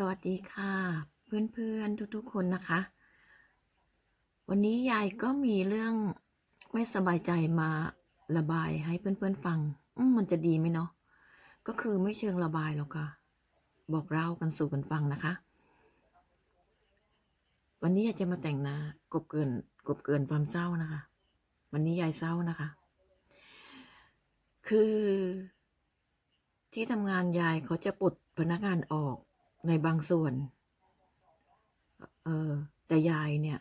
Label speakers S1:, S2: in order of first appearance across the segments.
S1: สวัสดีค่ะ เพื่อนๆทุกๆคนนะคะ วันนี้ยายก็มีเรื่องไม่สบายใจมาระบายให้เพื่อนๆฟังอืมมันจะดีไหมเนาะก็คือไม่เชิงระบายหรอกค่ะ บอกเล่ากันสู่กันฟังนะคะ วันนี้ยายจะมาแต่งหน้ากบเกินกบเกินความเศร้านะคะ วันนี้ยายเศร้านะคะ คือที่ทำงานยายเขาจะปลดพนักงานออก ในบางส่วน เออ แต่ยายเนี่ย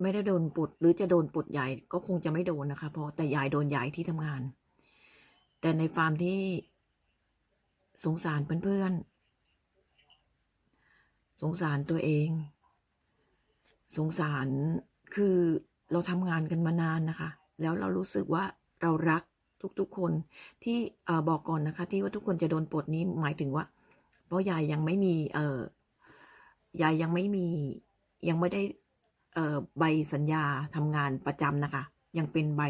S1: ไม่ได้โดนปลดหรือจะโดนปลดยายก็คงจะไม่โดนนะคะ เพราะแต่ยายโดนยายที่ทำงาน แต่ในฟาร์มที่สงสารเพื่อนๆ สงสารตัวเอง สงสารคือเราทำงานกันมานานนะคะ แล้วเรารู้สึกว่าเรารักทุกๆคนที่อบอกก่อนนะคะ ที่ว่าทุกคนจะโดนปลดนี้หมายถึงว่า เพราะยายยังไม่มีเออยายยังไม่มียังไม่ได้เอ่อใบสัญญาทำงานประจำนะคะ ยังเป็นใบ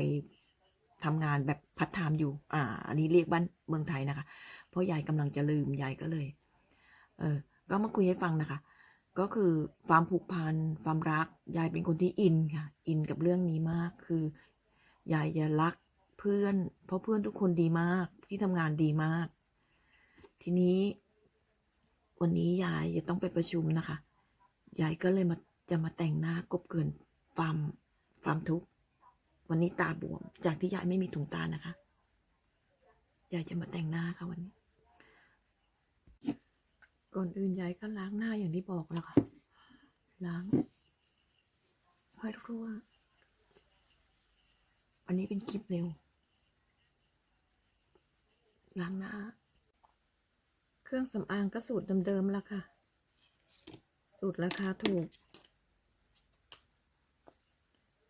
S1: ทำงานแบบพัฒไทม์อยู่ อ่า อันนี้เรียกบ้านเมืองไทยนะคะ เพราะยายกำลังจะลืมยายก็เลย เออก็มาคุยให้ฟังนะคะ ก็คือความผูกพันความรัก ยายเป็นคนที่อินค่ะ อินกับเรื่องนี้มาก คือยายจะรักเพื่อน เพราะเพื่อนทุกคนดีมาก ที่ทำงานดีมาก ทีนี้ วันนี้ยายจะต้องไปประชุมนะคะ ยายก็เลยมาจะมาแต่งหน้ากบเกินความความทุก วันนี้ตาบวม จากที่ยายไม่มีถุงตานะคะ ยายจะมาแต่งหน้าค่ะวันนี้ ก่อนอื่นยายก็ล้างหน้าอย่างที่บอกแล้วค่ะล้างให้รั่ววันนี้เป็นคลิปเร็วล้างหน้า ครื่องสำอางก็สูตรเดิมๆแล้วค่ะ สูตรราคาถูก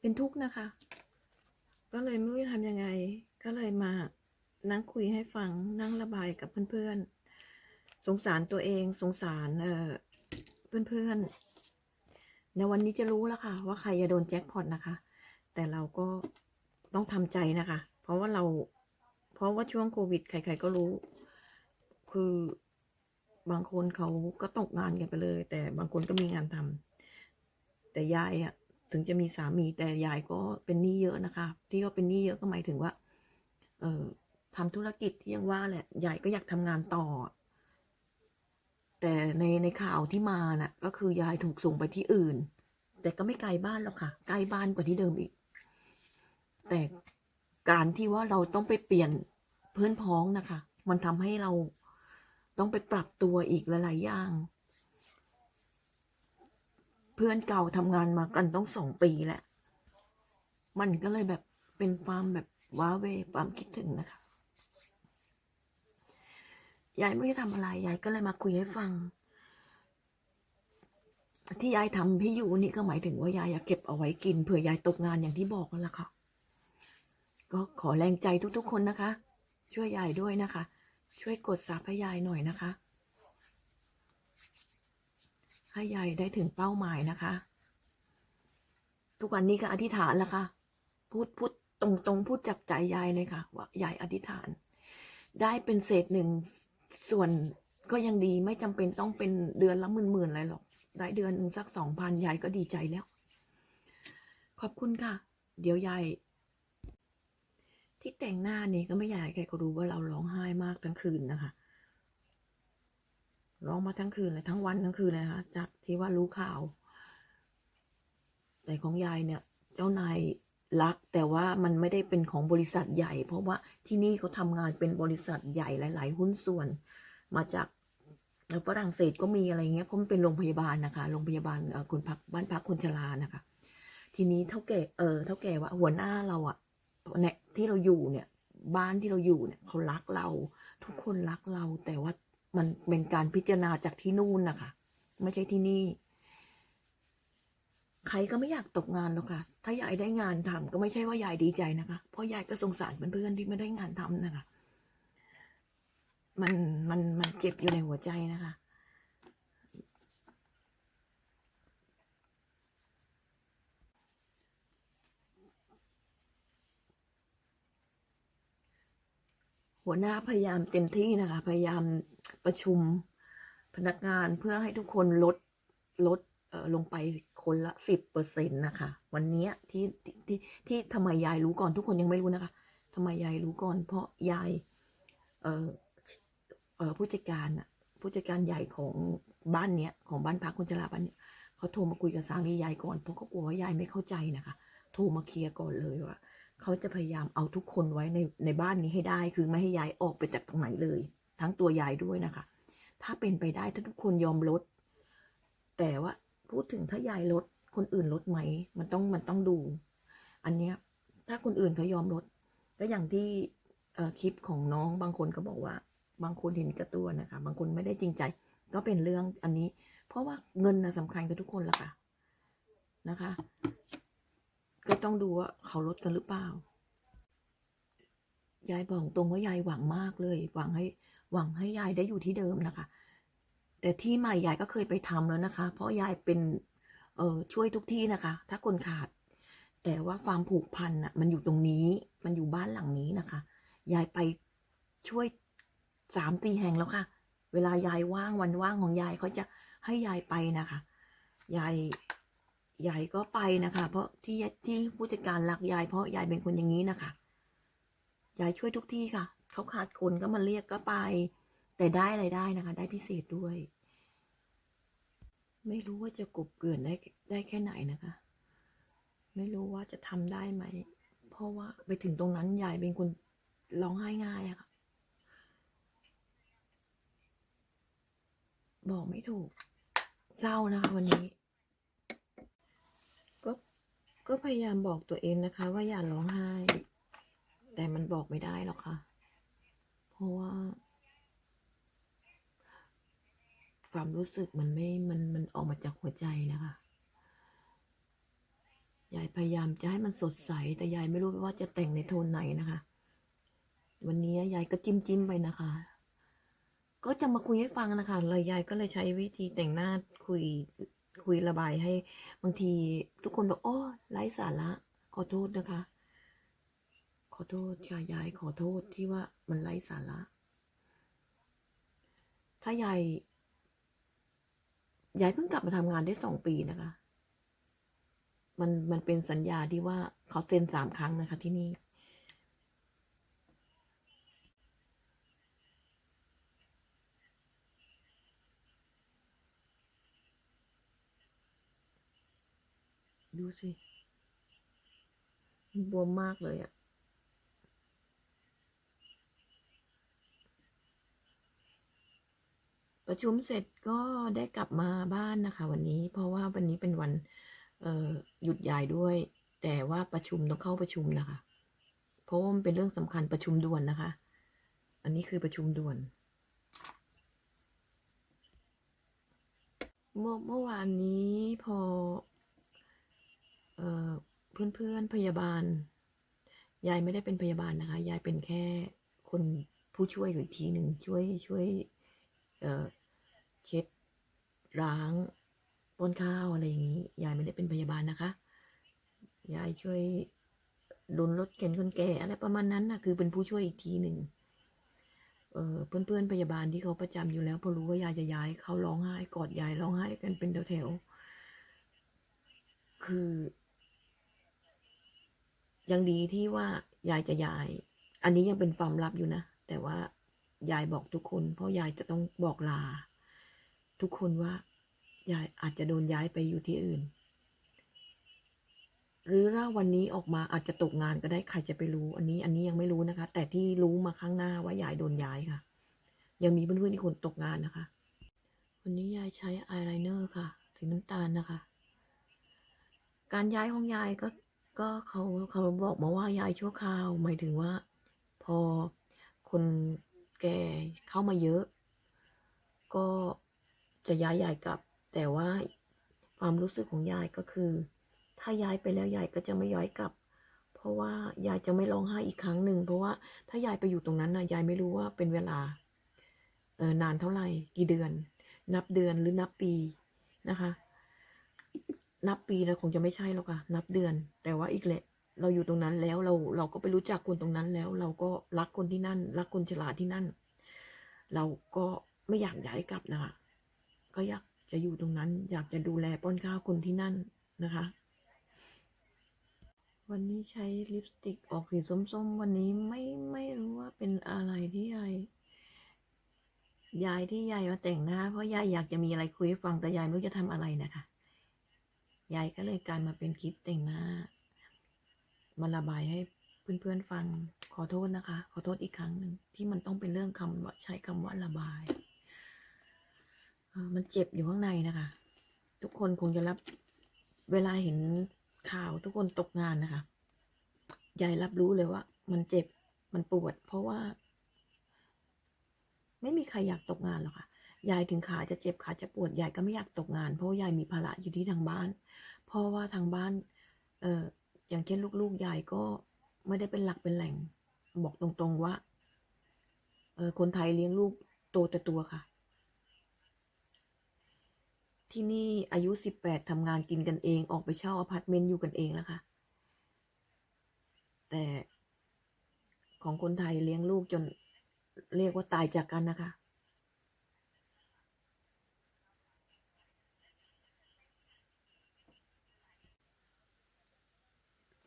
S1: เป็นทุกข์นะคะ ก็เลยไม่รู้จะทำยังไง ก็เลยมานั่งคุยให้ฟังนั่งระบายกับเพื่อนๆ สงสารตัวเองสงสารเออเพื่อนๆในวันนี้จะรู้แล้วค่ะ ว่าใครจะโดนแจ็คพอตนะคะ แต่เราก็ต้องทำใจนะคะ เพราะว่าเรา เพราะว่าช่วงโควิด ใคร ๆ ก็รู้คือ บางคนเขาก็ตกงานกันไปเลย แต่บางคนก็มีงานทำแต่ยายอะถึงจะมีสามีแต่ยายก็เป็นหนี้เยอะนะคะ ที่ก็เป็นหนี้เยอะก็หมายถึงว่า เออทำธุรกิจที่ยังว่าแหละยายก็อยากทำงานต่อ แต่ในในข่าวที่มาน่ะ ก็คือยายถูกส่งไปที่อื่น แต่ก็ไม่ไกลบ้านหรอกค่ะใกล้บ้านกว่าที่เดิมอีก แต่การที่ว่าเราต้องไปเปลี่ยนเพื่อนพ้องนะคะ มันทำให้เรา ต้องไปปรับตัวอีกหลายๆอย่าง เพื่อนเก่าทำงานมากันต้องสองปีแหละ มันก็เลยแบบเป็นความแบบว้าเวความคิดถึงนะคะ ยายไม่ได้ทำอะไร ยายก็เลยมาคุยให้ฟัง ที่ยายทำพี่อยู่นี่ก็หมายถึงว่ายายอยากเก็บเอาไว้กินเผื่อยายตกงานอย่างที่บอกนั่นแหละค่ะ ก็ขอแรงใจทุกๆคนนะคะ ช่วยยายด้วยนะคะ ช่วยกดซับให้ยายหน่อยนะคะ ให้ยายได้ถึงเป้าหมายนะคะ ทุกวันนี้ก็อธิษฐานแล้วค่ะ พูดพูดตรงตรงพูดจากใจยายเลยค่ะ ว่ายายอธิษฐาน ได้เป็นเศษหนึ่งส่วนก็ยังดีไม่จำเป็นต้องเป็นเดือนละหมื่นๆอะไรหรอก ได้เดือนหนึ่งสักสองพันยายก็ดีใจแล้ว ขอบคุณค่ะ เดี๋ยวยาย ที่แต่งหน้านี้ก็ไม่อยากให้ใครก็รู้ว่าเราร้องไห้มากทั้งคืนนะคะร้องมาทั้งคืนเลยทั้งวันทั้งคืนเลยนะคะจากที่ว่ารู้ข่าว แต่ของยายเนี่ย เจ้านายรัก แต่ว่ามันไม่ได้เป็นของบริษัทใหญ่ เพราะว่าที่นี่เขาทำงานเป็นบริษัทใหญ่หลาย ๆ หุ้นส่วนมาจากฝรั่งเศสก็มีอะไรเงี้ยเพราะมันเป็นโรงพยาบาลนะคะโรงพยาบาลเอ่อคนพักบ้านพักคนชรานะคะ ทีนี้เท่าแก่เออเท่าแก่ว่าหัวหน้าเราอะ เนี่ยที่เราอยู่เนี่ย บ้านที่เราอยู่เนี่ยเขารักเรา ทุกคนรักเรา แต่ว่ามันเป็นการพิจารณาจากที่นู่นนะคะไม่ใช่ที่นี่ ใครก็ไม่อยากตกงานหรอกค่ะ ถ้ายายได้งานทำก็ไม่ใช่ว่ายายดีใจนะคะ เพราะยายก็สงสารเพื่อนๆที่ไม่ได้งานทำนะคะ มันมันมันเจ็บอยู่ในหัวใจนะคะ หัวหน้าพยายามเต็มที่นะคะ พยายามประชุมพนักงานเพื่อให้ทุกคนลดลดเอ่อลงไปคนละสิบเปอร์เซ็นต์นะคะ วันนี้ที่ที่ที่ที่ทำไมยายรู้ก่อนทุกคนยังไม่รู้นะคะทำไมยายรู้ก่อน เพราะยายเอ่อเอ่อผู้จัดการอะผู้จัดการใหญ่ของบ้านเนี้ยของบ้านพักคุณจราบ้านเนี้ยเขาโทรมาคุยกับสามียายก่อนเพราะเขากลัวว่ายายไม่เข้าใจนะคะ โทรมาเคลียร์ก่อนเลยว่า เขาจะพยายามเอาทุกคนไว้ในในบ้านนี้ให้ได้ คือไม่ให้ยายออกไปจากตรงไหนเลย ทั้งตัวยายด้วยนะคะ ถ้าเป็นไปได้ถ้าทุกคนยอมลด แต่ว่าพูดถึงถ้ายายลด คนอื่นลดไหม มันต้องมันต้องดู อันเนี้ยถ้าคนอื่นเขายอมลด ก็อย่างที่คลิปของน้องบางคนก็บอกว่า บางคนเห็นกับตัวนะคะ บางคนไม่ได้จริงใจ ก็เป็นเรื่องอันนี้ เพราะว่าเงินนะสำคัญกับทุกคนละค่ะนะคะ ก็ต้องดูว่าเขาลดกันหรือเปล่า ยายบอกตรงว่ายายหวังมากเลย หวังให้หวังให้ยายได้อยู่ที่เดิมนะคะ แต่ที่ใหม่ยายก็เคยไปทำแล้วนะคะ เพราะยายเป็นเออช่วยทุกที่นะคะ ถ้าคนขาด แต่ว่าความผูกพันน่ะ มันอยู่ตรงนี้ มันอยู่บ้านหลังนี้นะคะ ยายไปช่วยสามตีแห่งแล้วค่ะ เวลายายว่างวันว่างของยายเขาจะให้ยายไปนะคะ ยาย ยายก็ไปนะคะ เพราะที่ที่ผู้จัดการรักยายเพราะยายเป็นคนอย่างนี้นะคะยายช่วยทุกที่ค่ะ เขาขาดคนก็มาเรียกก็ไป แต่ได้อะไรได้นะคะ ได้พิเศษด้วย ไม่รู้ว่าจะกบเกลื่อนได้ได้แค่ไหนนะคะ ไม่รู้ว่าจะทำได้ไหม เพราะว่าไปถึงตรงนั้นยายเป็นคนร้องไห้ง่ายอะค่ะ บอกไม่ถูกเศร้านะคะวันนี้ ก็พยายามบอกตัวเองนะคะ ว่าอย่าร้องไห้ แต่มันบอกไม่ได้หรอกค่ะ เพราะว่า ความรู้สึกมันไม่ มัน มันออกมาจากหัวใจนะคะ ยายพยายามจะให้มันสดใส แต่ยายไม่รู้ว่าจะแต่งในโทนไหนนะคะ วันนี้ยายก็จิ้มจิ้มไปนะคะ ก็จะมาคุยให้ฟังนะคะเลยยายก็เลยใช้วิธีแต่งหน้าคุย คุยระบายให้บางทีทุกคนบอกโอ้ไร้สาระ ขอโทษนะคะ ขอโทษค่ะยายขอโทษที่ว่ามันไร้สาระ ถ้ายายยายเพิ่งกลับมาทำงานได้สองปีนะคะ มันมันเป็นสัญญาที่ว่าเขาเซ็นสามครั้งนะคะที่นี่ ดูสิมันบวมมากเลยอะประชุมเสร็จก็ได้กลับมาบ้านนะคะ วันนี้เพราะว่าวันนี้เป็นวันหยุดยายด้วย แต่ว่าประชุมต้องเข้าประชุมนะคะ เพราะว่ามันเป็นเรื่องสำคัญประชุมด่วนนะคะ อันนี้คือประชุมด่วนเมื่อเมื่อวานนี้พอ เพื่อนเพื่อนพยาบาล ยายไม่ได้เป็นพยาบาลนะคะ ยายเป็นแค่คนผู้ช่วยอยู่อีกทีหนึ่งช่วยช่วยเช็ดล้างป้อนข้าวอะไรอย่างนี้ ยายไม่ได้เป็นพยาบาลนะคะ ยายช่วยดุนรถเข็นคนแก่อะไรประมาณนั้นนะคือเป็นผู้ช่วยอีกทีหนึ่งเอ่อนเพื่อนพยาบาลที่เขาประจำอยู่แล้วพอรู้ว่ายายจะย้ายเขาร้องไห้กอดยายร้องไห้กันเป็นแถวๆคือ ยังดีที่ว่ายายจะย้าย อันนี้ยังเป็นความลับอยู่นะ แต่ว่ายายบอกทุกคน เพราะยายจะต้องบอกลา ทุกคนว่ายายอาจจะโดนย้ายไปอยู่ที่อื่น หรือถ้าวันนี้ออกมาอาจจะตกงานก็ได้ใครจะไปรู้ อันนี้อันนี้ยังไม่รู้นะคะ แต่ที่รู้มาข้างหน้าว่ายายโดนย้ายค่ะ ยังมีเพื่อนๆที่คนตกงานนะคะ วันนี้ยายใช้อายไลเนอร์ค่ะสีน้ำตาลนะคะ การย้ายของยายก็ ก็เขาเขาบอกมาว่ายายชั่วคราวหมายถึงว่า พอคนแก่เข้ามาเยอะ ก็จะย้ายยายกลับ แต่ว่าความรู้สึกของยายก็คือ ถ้าย้ายไปแล้วยายก็จะไม่ย้ายกลับ เพราะว่ายายจะไม่ร้องไห้อีกครั้งหนึ่งเพราะว่าถ้ายายไปอยู่ตรงนั้นนะยายไม่รู้ว่าเป็นเวลาเออนานเท่าไหร่กี่เดือน นับเดือนหรือนับปีนะคะ นับปีนะคงจะไม่ใช่หรอกค่ะ นับเดือน แต่ว่าอีกแหละ เราอยู่ตรงนั้นแล้วเราเราก็ไปรู้จักคนตรงนั้นแล้ว เราก็รักคนที่นั่น รักคนฉลาดที่นั่น เราก็ไม่อยากย้ายกลับนะคะก็อยากจะอยู่ตรงนั้น อยากจะดูแลป้อนข้าวคนที่นั่นนะคะ วันนี้ใช้ลิปสติกออกสีส้มๆ วันนี้ไม่ไม่รู้ว่าเป็นอะไรที่ยายยายที่ยายมาแต่งหน้าเพราะยายอยากจะมีอะไรคุยฟังแต่ยายไม่รู้จะทำอะไรนะคะ ยายก็เลยกลายมาเป็นคลิปแต่งหน้า มาระบายให้เพื่อนๆฟังขอโทษนะคะ ขอโทษอีกครั้งหนึ่งที่มันต้องเป็นเรื่องคำว่าใช้คำว่าระบาย มันเจ็บอยู่ข้างในนะคะ ทุกคนคงจะรับเวลาเห็นข่าวทุกคนตกงานนะคะยายรับรู้เลยว่า มันเจ็บมันปวด เพราะว่า ไม่มีใครอยากตกงานหรอกค่ะ ยายถึงขาจะเจ็บขาจะปวดยายก็ไม่อยากตกงาน เพราะยายมีภาระอยู่ที่ทางบ้าน เพราะว่าทางบ้านเอออย่างเช่นลูกๆยายก็ไม่ได้เป็นหลักเป็นแหล่ง บอกตรงๆว่าเออคนไทยเลี้ยงลูกโตแต่ตัวค่ะ ที่นี่อายุสิบแปดทำงานกินกันเอง ออกไปเช่าอพาร์ตเมนต์อยู่กันเองแล้วค่ะ แต่ของคนไทยเลี้ยงลูกจนเรียกว่าตายจากกันนะคะ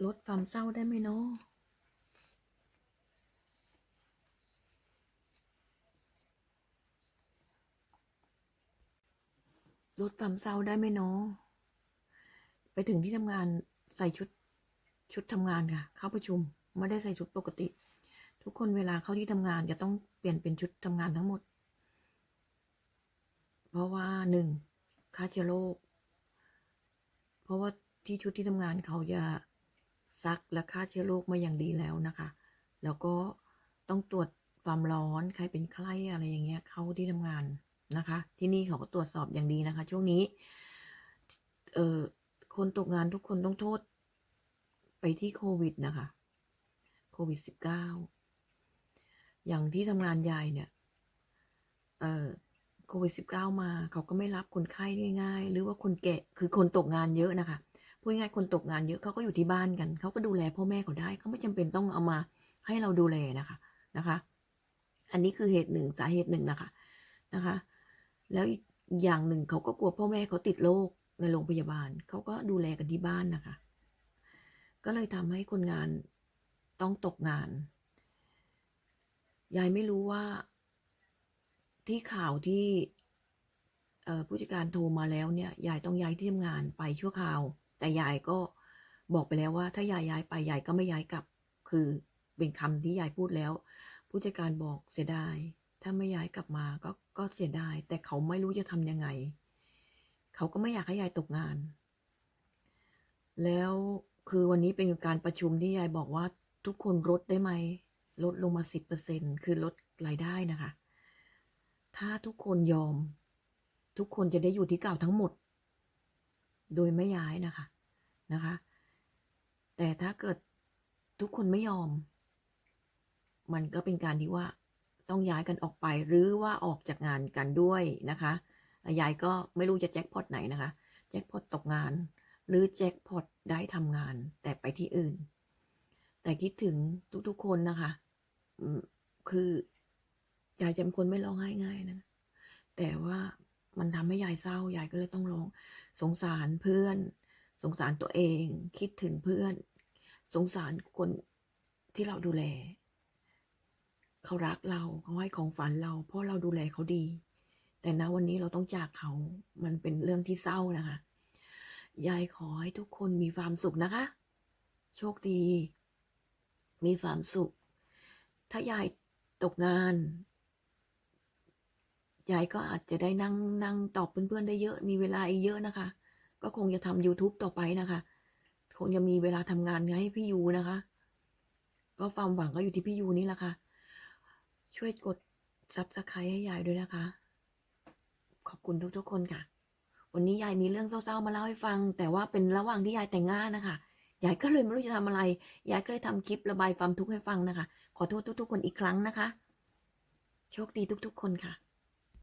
S1: ลดความเศร้าได้ไหมเนาะลดความเศร้าได้ไหมเนาะไปถึงที่ทำงานใส่ชุดชุดทำงานค่ะ เข้าประชุมไม่ได้ใส่ชุดปกติ ทุกคนเวลาเข้าที่ทำงานจะต้องเปลี่ยนเป็นชุดทำงานทั้งหมด เพราะว่าหนึ่งฆ่าเชื้อโรคเพราะว่าที่ชุดที่ทำงานเขาจะ ซักและฆ่าเชื้อโรคมาอย่างดีแล้วนะคะ แล้วก็ต้องตรวจความร้อนใครเป็นไข้อะไรอย่างเงี้ยเข้าที่ทำงานนะคะ ที่นี่เขาก็ตรวจสอบอย่างดีนะคะ ช่วงนี้ เอ่อคนตกงานทุกคนต้องโทษ ไปที่โควิดนะคะโควิดสิบเก้าอย่างที่ทำงานยายเนี่ย เอ่อโควิดสิบเก้ามา เขาก็ไม่รับคนไข้ง่ายๆ หรือว่าคนแก่คือคนตกงานเยอะนะคะ พูดง่ายคนตกงานเยอะเขาก็อยู่ที่บ้านกัน เขาก็ดูแลพ่อแม่เขาได้เขาไม่จำเป็นต้องเอามาให้เราดูแลนะคะนะคะ อันนี้คือเหตุหนึ่งสาเหตุหนึ่งนะคะนะคะ แล้วอีกอย่างหนึ่งเขาก็กลัวพ่อแม่เขาติดโรคในโรงพยาบาลเขาก็ดูแลกันที่บ้านนะคะ ก็เลยทำให้คนงานต้องตกงานยายไม่รู้ว่าที่ข่าวที่ผู้จัดการโทรมาแล้วเนี่ยยายต้องย้ายที่ทำงานไปชั่วคราว แต่ยายก็บอกไปแล้วว่า ถ้ายายย้ายไปยายก็ไม่ย้ายกลับ คือเป็นคำที่ยายพูดแล้ว ผู้จัดการบอกเสียดาย ถ้าไม่ย้ายกลับมาก็ก็เสียดาย แต่เขาไม่รู้จะทำยังไง เขาก็ไม่อยากให้ยายตกงาน แล้วคือวันนี้เป็นการประชุมที่ยายบอกว่าทุกคนลดได้ไหมลดลงมาสิบเปอร์เซ็นคือลดรายได้นะคะ ถ้าทุกคนยอม ทุกคนจะได้อยู่ที่เก่าทั้งหมด โดยไม่ย้ายนะคะนะคะ แต่ถ้าเกิดทุกคนไม่ยอม มันก็เป็นการที่ว่าต้องย้ายกันออกไปหรือว่าออกจากงานกันด้วยนะคะยายก็ไม่รู้จะแจ็คพอตไหนนะคะ แจ็คพอตตกงาน หรือแจ็คพอตได้ทำงานแต่ไปที่อื่น แต่คิดถึงทุกๆคนนะคะ คือยายจะเป็นคนไม่ร้องไห้ง่ายนะ แต่ว่า มันทำให้ยายเศร้ายายก็เลยต้องร้อง สงสารเพื่อน สงสารตัวเอง คิดถึงเพื่อน สงสารคนที่เราดูแล เขารักเราเขาให้ของฝันเรา เพราะเราดูแลเขาดี แต่ณวันนี้เราต้องจากเขา มันเป็นเรื่องที่เศร้านะคะ ยายขอให้ทุกคนมีความสุขนะคะ โชคดี มีความสุข ถ้ายายตกงาน ยายก็อาจจะได้นั่งนั่งตอบเพื่อนๆได้เยอะมีเวลาอีกเยอะนะคะ ก็คงจะทำ YouTube ต่อไปนะคะ คงจะมีเวลาทำงานให้พี่ยูนะคะ ก็ความหวังก็อยู่ที่พี่ยูนี่แหละค่ะ ช่วยกดซับสไครต์ให้ยายด้วยนะคะ ขอบคุณทุกๆคนค่ะ วันนี้ยายมีเรื่องเศร้าๆมาเล่าให้ฟัง แต่ว่าเป็นระหว่างที่ยายแต่งงานนะคะยายก็เลยไม่รู้จะทำอะไร ยายก็เลยทำคลิประบายความทุกข์ให้ฟังนะคะ ขอโทษทุกๆคนอีกครั้งนะคะ โชคดีทุกๆคนค่ะ